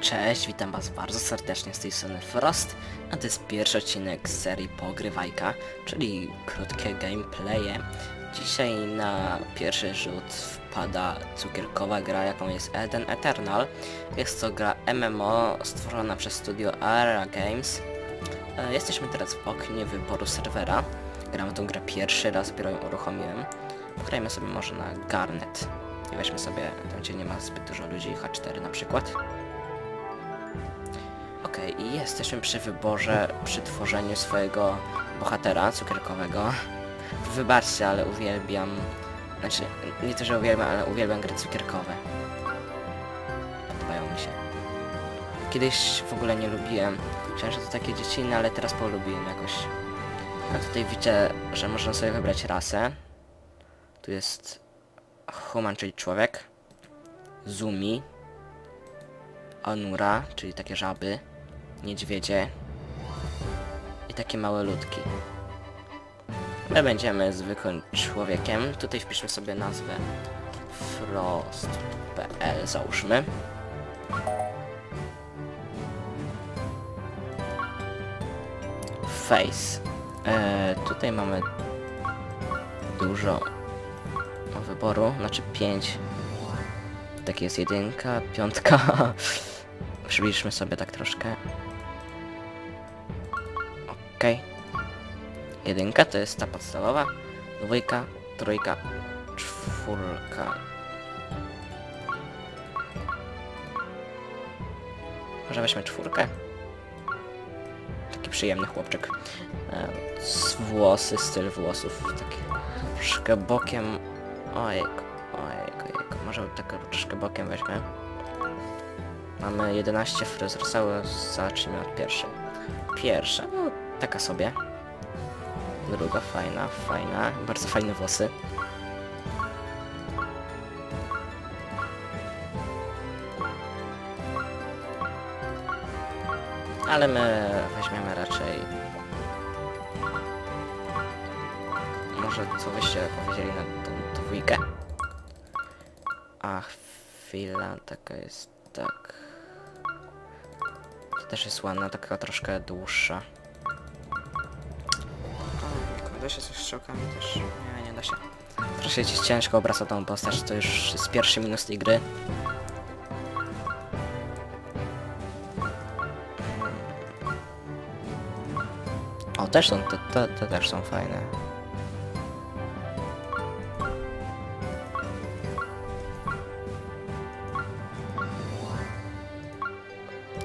Cześć, witam was bardzo serdecznie z tej strony Frost, a to jest pierwszy odcinek z serii Pogrywajka, czyli krótkie gameplaye. Dzisiaj na pierwszy rzut wpada cukierkowa gra, jaką jest Elden Eternal. Jest to gra MMO stworzona przez studio Ara Games. E, Jesteśmy teraz w oknie wyboru serwera. Gramy tą grę pierwszy raz, dopiero ją uruchomiłem. Pograjmy sobie może na Garnet. I weźmy sobie tam, gdzie nie ma zbyt dużo ludzi, H4 na przykład. Okej, i jesteśmy przy wyborze, przy tworzeniu swojego bohatera cukierkowego. Wybaczcie, ale uwielbiam... Znaczy, nie to, że uwielbiam, ale uwielbiam gry cukierkowe. Podobają mi się. Kiedyś w ogóle nie lubiłem. Myślałem, że to takie dziecinne, ale teraz polubiłem jakoś. A tutaj widzę, że można sobie wybrać rasę. Tu jest human, czyli człowiek. Zumi. Anura, czyli takie żaby. Niedźwiedzie. I takie małe ludki. My będziemy zwykłym człowiekiem. Tutaj wpiszmy sobie nazwę frost.pl załóżmy. Face. E, tutaj mamy dużo wyboru, znaczy 5. Tak jest jedynka, piątka. Przybliżmy sobie tak troszkę. Okej. Jedynka to jest ta podstawowa, dwójka, trójka, czwórka. Może weźmy czwórkę? Taki przyjemny chłopczyk. E, z włosy, styl włosów, taki troszkę bokiem. Ojejku, ojejku, ojejku. Może tak troszkę bokiem weźmy. Mamy 11 fryzur, całe zacznijmy od pierwszej. Pierwsza, no taka sobie. Druga fajna, fajna, bardzo fajne włosy. Ale my weźmiemy raczej... Może co byście powiedzieli na tą dwójkę? A chwila, taka jest tak. To też jest ładna, taka troszkę dłuższa. Się coś z też. Nie, nie da się. Troszkę ci ciężko obraca tą postać, to już jest pierwszy minus tej gry. O, też są, te, te, te też są fajne.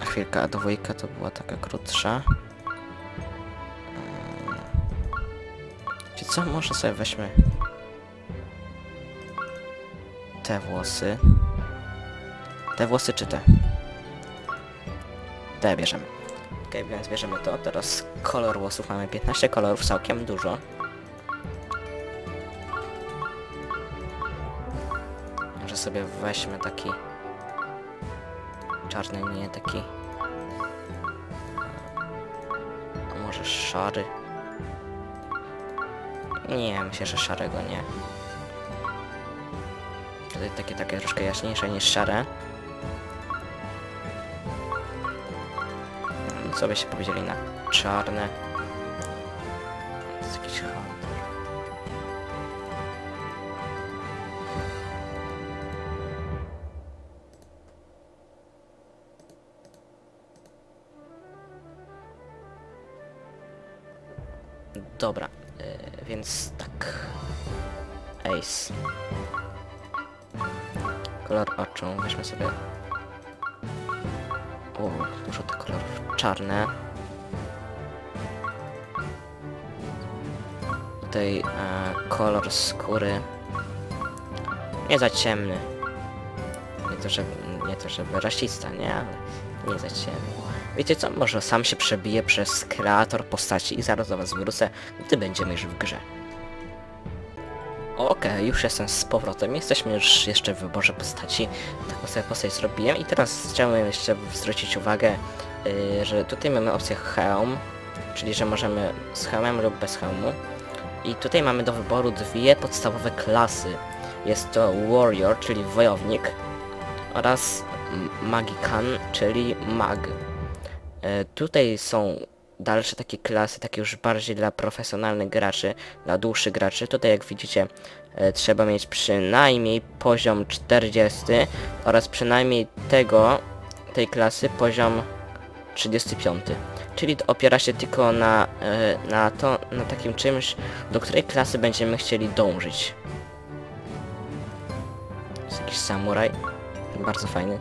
A chwilka, a dwójka to była taka krótsza. Czy co? Może sobie weźmy te włosy. Te włosy czy te? Te bierzemy. Ok, więc bierzemy to. Teraz kolor włosów. Mamy 15 kolorów, całkiem dużo. Może sobie weźmy taki czarny, nie taki. A może szary? Nie, myślę, że szarego nie. Tutaj takie, takie troszkę jaśniejsze niż szare. Co byście powiedzieli na czarne? Kolor oczu, weźmy sobie... O, dużo tych kolorów. Czarne. Tutaj e, kolor skóry. Nie za ciemny. Nie to, żeby, nie to, żeby rasista, nie? Ale nie za ciemny. Wiecie co? Może sam się przebije przez kreator postaci i zaraz do was wrócę, gdy będziemy już w grze. Już jestem z powrotem. Jesteśmy już jeszcze w wyborze postaci. Taką sobie postać zrobiłem i teraz chciałem jeszcze zwrócić uwagę, yy, że tutaj mamy opcję hełm, czyli że możemy z hełmem lub bez hełmu. I tutaj mamy do wyboru dwie podstawowe klasy. Jest to warrior, czyli wojownik oraz Magikan, czyli mag. E, tutaj są dalsze takie klasy, takie już bardziej dla profesjonalnych graczy, dla dłuższych graczy. Tutaj jak widzicie trzeba mieć przynajmniej poziom 40 oraz przynajmniej tego, tej klasy poziom 35. Czyli to opiera się tylko na, e, na to, na takim czymś, do której klasy będziemy chcieli dążyć. Jest jakiś samuraj. Bardzo fajny.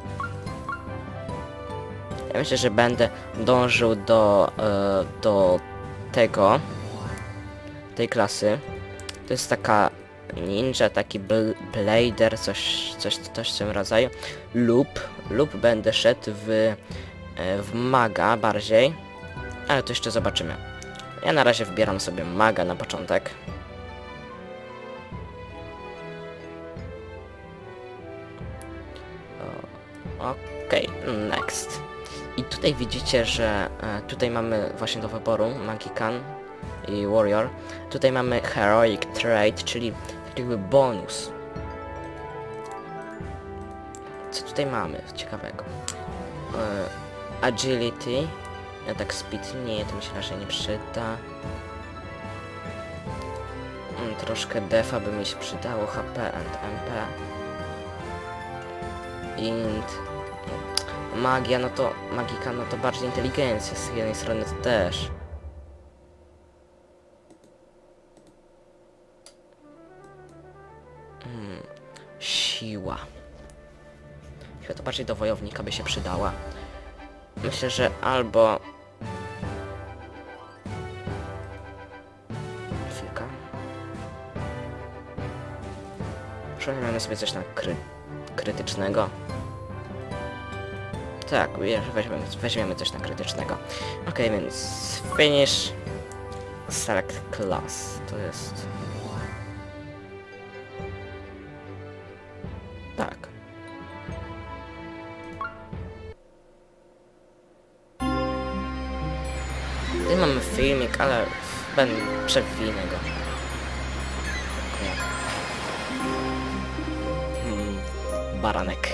Ja myślę, że będę dążył do, e, do tego, tej klasy. To jest taka ninja, taki bl blader, coś, coś, coś w tym rodzaju. Lub, lub będę szedł w, e, w maga bardziej. Ale to jeszcze zobaczymy. Ja na razie wybieram sobie maga na początek. Okej, next. I tutaj widzicie, że e, tutaj mamy właśnie do wyboru Magikan i Warrior. Tutaj mamy Heroic Trade, czyli jakby bonus. Co tutaj mamy ciekawego? E, agility, attack speed, nie, to mi się raczej nie przyda. Mm, troszkę defa by mi się przydało, HP and MP. Int. Magia, no to... Magika, no to bardziej inteligencja z jednej strony to też. To bardziej do wojownika by się przydała. Myślę, że albo... Chwilka. Przynajmniej sobie coś na kry... krytycznego. Tak, weźmiemy, weźmiemy coś na krytycznego. Ok, więc finish select class. To jest... Tutaj mamy filmik, ale będę przewinę go. Nie. Hmm, baranek.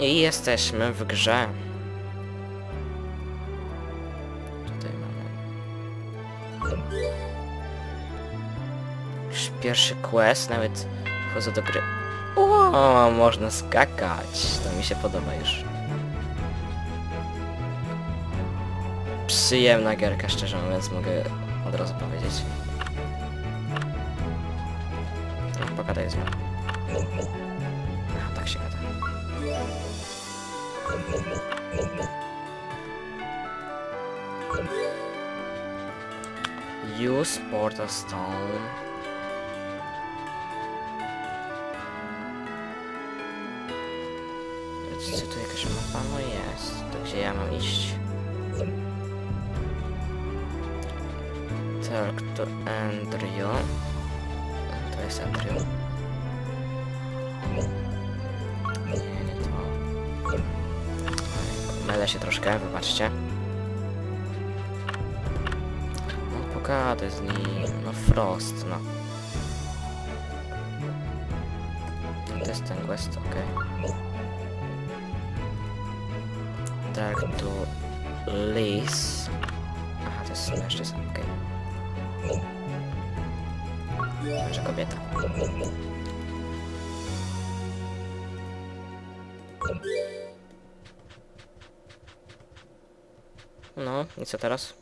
I jesteśmy w grze. Tutaj mamy... Już pierwszy quest, nawet wchodzę do gry. O, można skakać. To mi się podoba już. Przyjemna gierka, szczerze mówiąc, mogę od razu powiedzieć. Pogadaj z nią. A, tak się gada. Use Portal Stone. Czy tu jakaś mapa? No jest. To gdzie ja mam iść? Talk to Andrew. To jest Andrew. Nie, nie to. Mylę się troszkę, wybaczcie. No pogadaj z nim, no Frost, no. To jest ten quest, okej. Dark to Liz. Aha, to jest mężczyzna, okej. Może kobieta. No, i co teraz?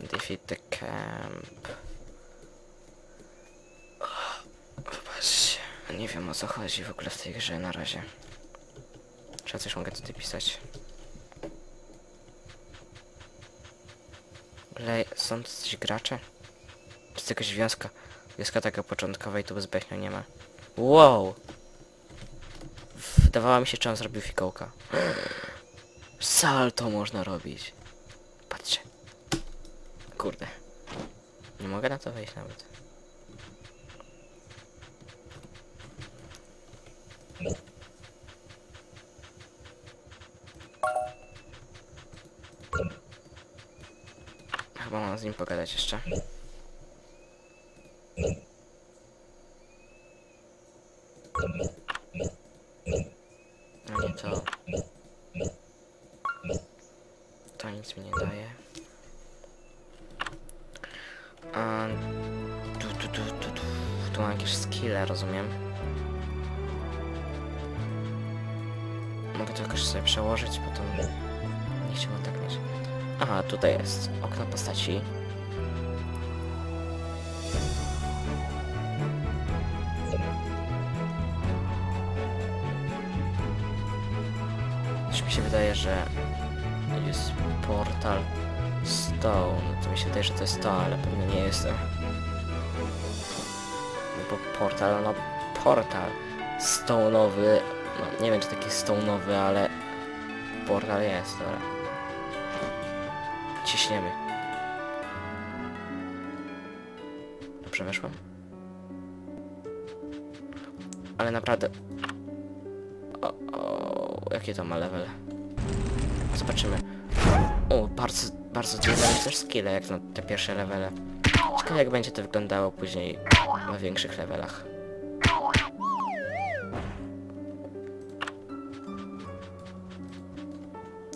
Defeat the camp. Popatrzcie, nie wiem o co chodzi w ogóle w tej grze na razie. Czy ja coś mogę tutaj pisać? Ogóle są coś gracze? Czy to jakaś wiązka? Wioska taka początkowa i tu bezbechnia nie ma. Wow! Wydawało mi się, czy on zrobił fikołka. Salto można robić. Patrzcie. Kurde. Nie mogę na to wejść nawet. Z nim pogadać jeszcze. Nie to. To nic mi nie daje. A, tu, tu, tu, tu, tu, tu mam jakieś skille, rozumiem. Mogę to jakoś sobie przełożyć, potem nie chciałbym tak. Aha, tutaj jest okno postaci. Coś mi się wydaje, że jest portal Stone. To mi się wydaje, że to jest to, ale pewnie nie jestem. No bo portal, no portal stone'owy. No nie wiem czy taki stone'owy, ale portal jest, dobra. Ciśniemy. Dobrze weszłam? Ale naprawdę... O, o, jakie to ma level? Zobaczymy. O, bardzo, bardzo duże też skille jak na te pierwsze levele. Ciekawe jak będzie to wyglądało później na większych levelach.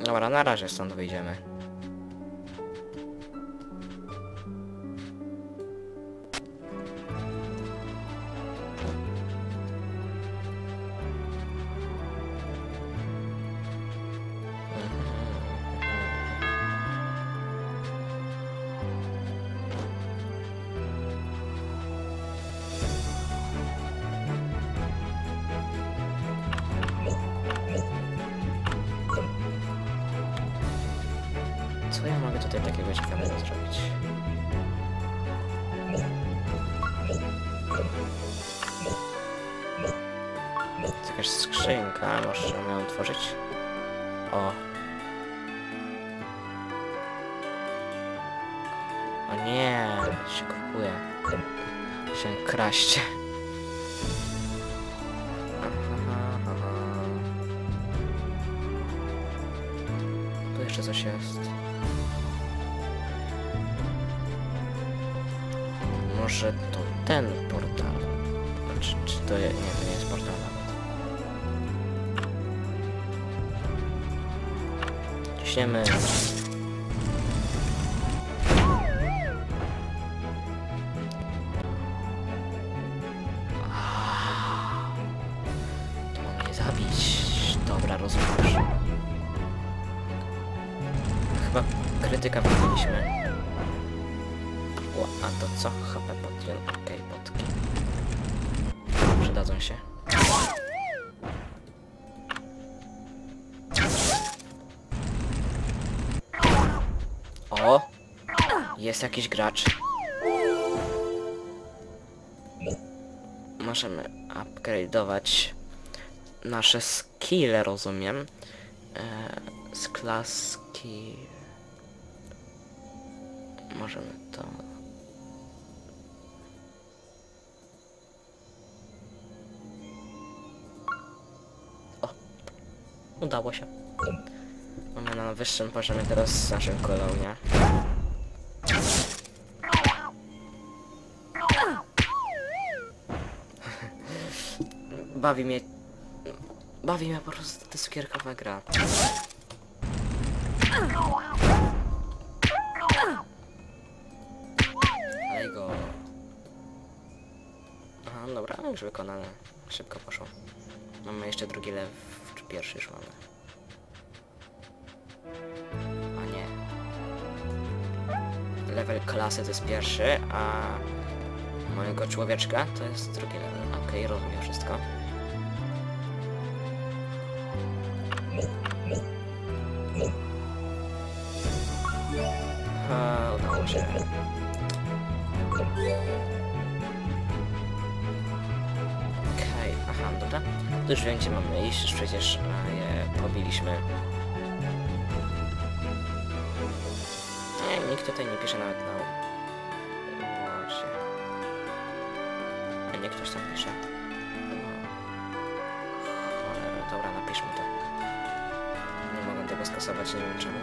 Dobra, na razie stąd wyjdziemy. Ciekawego zrobić? To jakaś skrzynka, może ją otworzyć? O. O nie, się kupuje. Się kraść. Tu jeszcze coś jest. Może to ten portal? Czy, czy to je, nie, to nie jest portal nawet. Ciśniemy. Dobra, rozumiem. Chyba krytyka widzieliśmy. To co? HP podjął. Okej, potki. Przydadzą się. O! Jest jakiś gracz. Możemy upgrade'ować nasze skille, rozumiem. E, z klaski... Możemy to... Udało się. Mamy na wyższym poziomie teraz naszym kolonie. Bawi mnie... Bawi mnie po prostu ta cukierkowa gra. Ale go... Aha, dobra, już wykonane. Szybko poszło. Mamy jeszcze drugi lew, pierwszy już mamy. A nie. Level klasy to jest pierwszy, a mojego człowieczka to jest drugi level. Okej, rozumiem wszystko. A, udało się. Dobra. Już wiem, gdzie mamy iść, przecież e, je pobiliśmy. Nie, nikt tutaj nie pisze nawet na łodzie. A nie ktoś tam pisze. Cholera, dobra, napiszmy to. Nie mogę tego skasować, nie wiem czemu.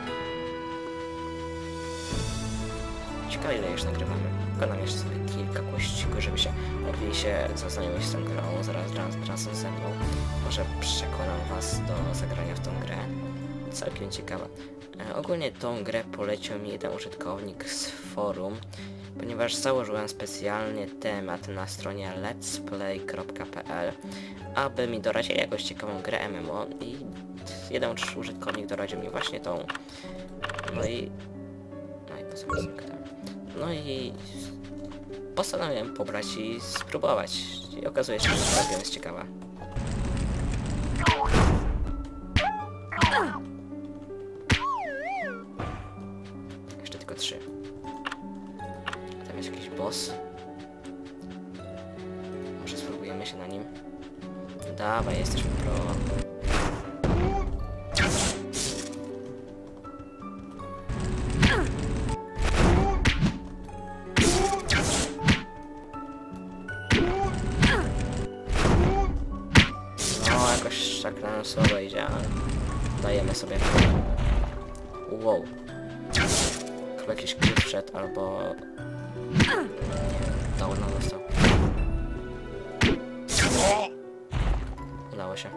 Ciekawe ile już nagrywamy. Wykonam jeszcze sobie kilka kościków, żeby się mogli się zaznajomić z tą grą zaraz, raz, razem ze mną. Może przekonam was do zagrania w tą grę. Całkiem ciekawa. E, ogólnie tą grę polecił mi jeden użytkownik z forum, ponieważ założyłem specjalnie temat na stronie letsplay.pl, aby mi doradzić jakąś ciekawą grę MMO i jeden użytkownik doradził mi właśnie tą. No i... No i to zamknę. No i postanowiłem pobrać i spróbować. I okazuje się, że całkiem jest ciekawa. Jeszcze tylko trzy. Tam jest jakiś boss. Może spróbujemy się na nim. Dawaj, jesteśmy pro. Dajemy sobie. Wow. Chyba jakiś kryt wszedł, albo... Dało nam dostał. Udało się.